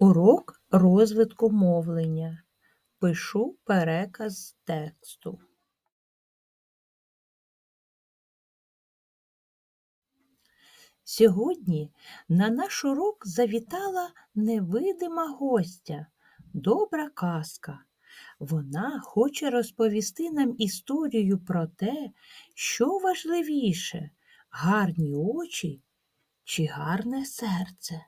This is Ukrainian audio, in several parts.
Урок розвитку мовлення. Пишу переказ тексту. Сьогодні на наш урок завітала невидима гостя, добра казка. Вона хоче розповісти нам історію про те, що важливіше гарні очі чи гарне серце.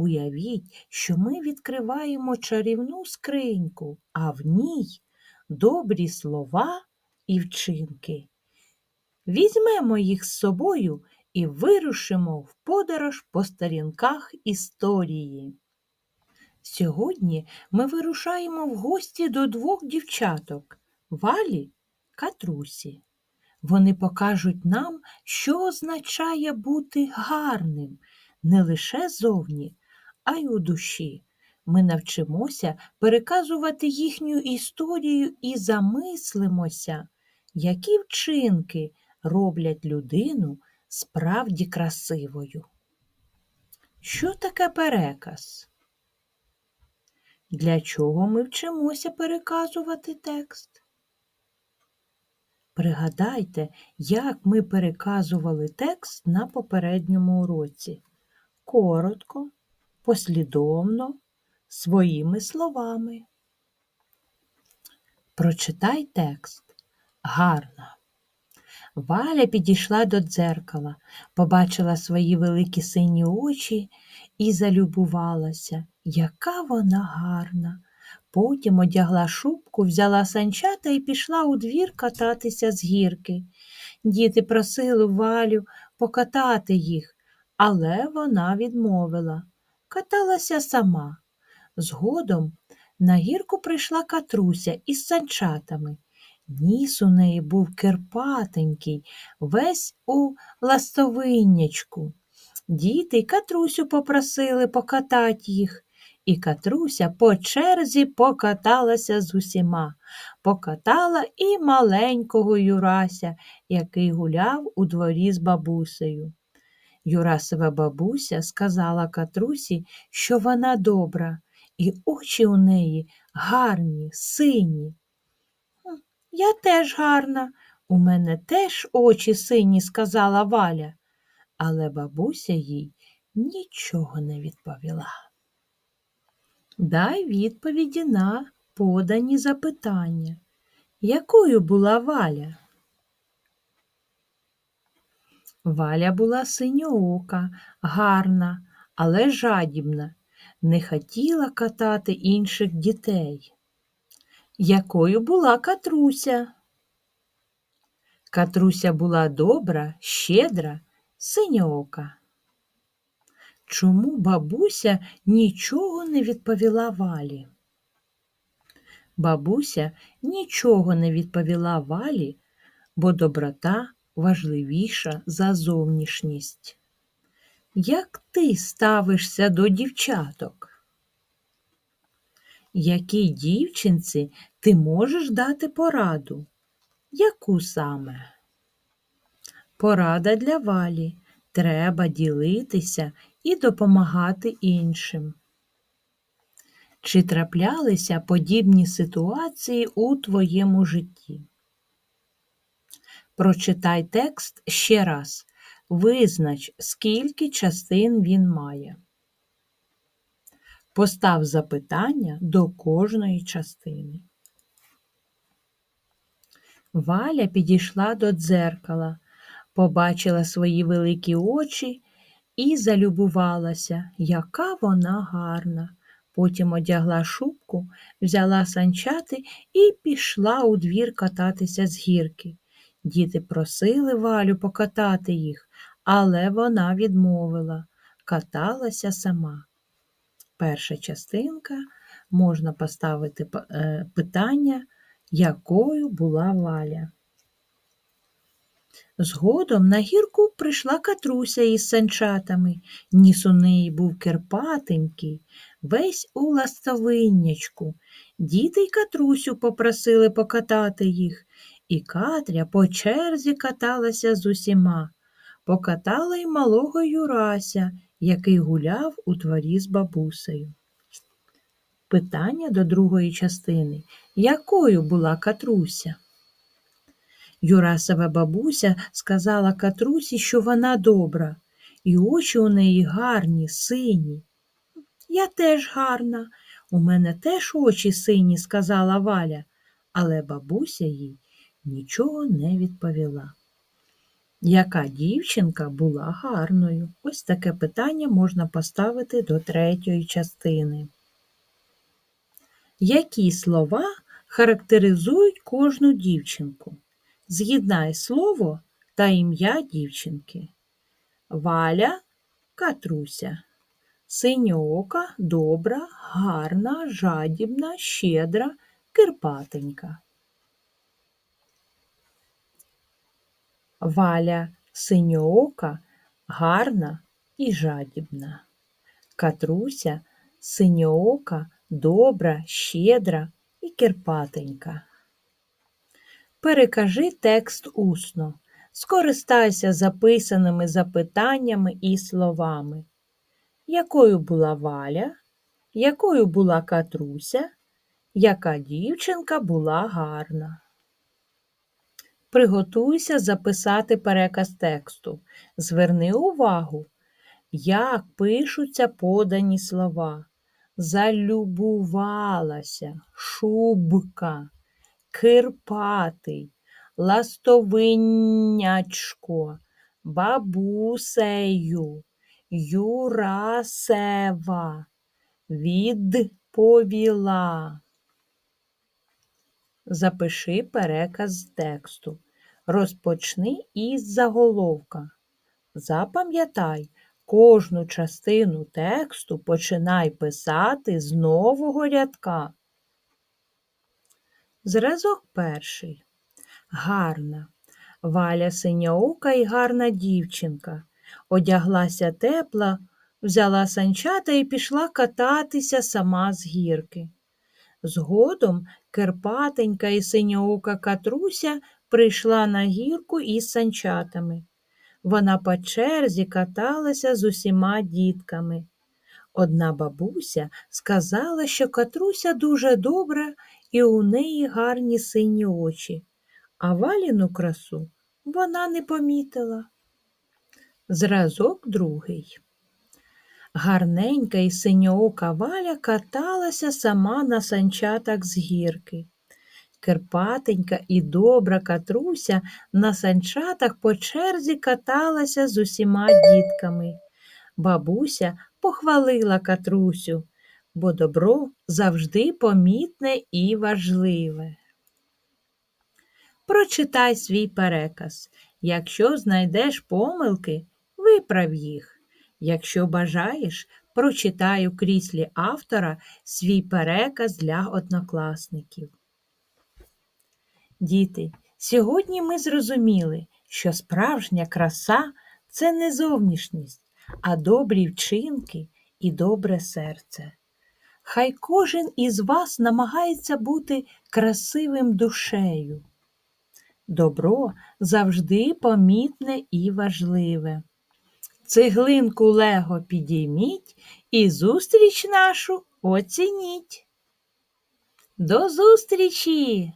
Уявіть, що ми відкриваємо чарівну скриньку, а в ній добрі слова і вчинки. Візьмемо їх з собою і вирушимо в подорож по сторінках історії. Сьогодні ми вирушаємо в гості до двох дівчаток Валі Катрусі. Вони покажуть нам, що означає бути гарним не лише зовні, а й у душі. Ми навчимося переказувати їхню історію і замислимося, які вчинки роблять людину справді красивою. Що таке переказ? Для чого ми вчимося переказувати текст? Пригадайте, як ми переказували текст на попередньому уроці. Коротко, послідовно, своїми словами. Прочитай текст гарно. Валя підійшла до дзеркала, побачила свої великі сині очі і залюбувалася, яка вона гарна. Потім одягла шубку, взяла санчата і пішла у двір кататися з гірки. Діти просили Валю покатати їх, але вона відмовила. Каталася сама. Згодом на гірку прийшла катруся із санчатами. Ніс у неї був кирпатенький, весь у ластовиннячку. Діти й катрусю попросили покатати їх. І катруся по черзі покаталася з усіма, покатала і маленького Юрася, який гуляв у дворі з бабусею. Юрасова бабуся сказала катрусі, що вона добра, і очі у неї гарні, сині. Я теж гарна, у мене теж очі сині, сказала Валя, але бабуся їй нічого не відповіла. Дай відповіді на подані запитання. Якою була Валя? Валя була синьоока, гарна, але жадібна, не хотіла катати інших дітей. Якою була катруся? Катруся була добра, щедра, синьоока. Чому бабуся нічого не відповіла валі? Бабуся нічого не відповіла валі, бо доброта важливіша за зовнішність. Як ти ставишся до дівчаток? Якій дівчинці ти можеш дати пораду? Яку саме? Порада для валі. Треба ділитися і допомагати іншим. Чи траплялися подібні ситуації у твоєму житті? Прочитай текст ще раз. Визнач, скільки частин він має. Постав запитання до кожної частини. Валя підійшла до дзеркала, побачила свої великі очі і залюбувалася, яка вона гарна. Потім одягла шубку, взяла санчати і пішла у двір кататися з гірки. Діти просили Валю покатати їх, але вона відмовила, каталася сама. Перша частинка можна поставити е, питання, якою була валя. Згодом на гірку прийшла катруся із санчатами. Ніс у неї був керпатенький, весь у ластовиннячку. Діти й катрусю попросили покатати їх, і Катря по черзі каталася з усіма. Покатала й малого Юрася, який гуляв у дворі з бабусею. питання до другої частини. Якою була Катруся? Юрасова бабуся сказала Катрусі, що вона добра, і очі у неї гарні, сині. Я теж гарна, у мене теж очі сині, сказала Валя, але бабуся їй нічого не відповіла. Яка дівчинка була гарною? Ось таке питання можна поставити до третьої частини. Які слова характеризують кожну дівчинку? З'єднай слово та ім'я дівчинки. Валя Катруся. Синьоока, добра, гарна, жадібна, щедра, кирпатенька. Валя синьоока, гарна і жадібна. Катруся синьоока, добра, щедра і кирпатенька. Перекажи текст усно. Скористайся записаними запитаннями і словами. Якою була Валя? Якою була Катруся? Яка дівчинка була гарна? Приготуйся записати переказ тексту. Зверни увагу, як пишуться подані слова. Залюбувалася, шубка, кирпатий, ластовинячко, бабусею, Юрасева, відповіла. Запиши переказ тексту. Розпочни із заголовка. Запам'ятай, кожну частину тексту починай писати з нового рядка. Зразок перший. Гарна. Валя синьоока і гарна дівчинка. Одяглася тепла, взяла санчата і пішла кататися сама з гірки. Згодом Керпатенька і синьоока Катруся прийшла на гірку із санчатами. Вона по черзі каталася з усіма дітками. Одна бабуся сказала, що Катруся дуже добра і у неї гарні сині очі, а валіну красу вона не помітила. Зразок другий. Гарненька і синьоока валя каталася сама на санчатах з гірки. Кирпатенька і добра катруся на санчатах по черзі каталася з усіма дітками. Бабуся похвалила катрусю, бо добро завжди помітне і важливе. Прочитай свій переказ. Якщо знайдеш помилки, виправ їх. Якщо бажаєш, прочитай у кріслі автора свій переказ для однокласників. Діти, сьогодні ми зрозуміли, що справжня краса це не зовнішність, а добрі вчинки і добре серце. Хай кожен із вас намагається бути красивим душею. Добро завжди помітне і важливе. Цеглинку лего підійміть і зустріч нашу оцініть. До зустрічі!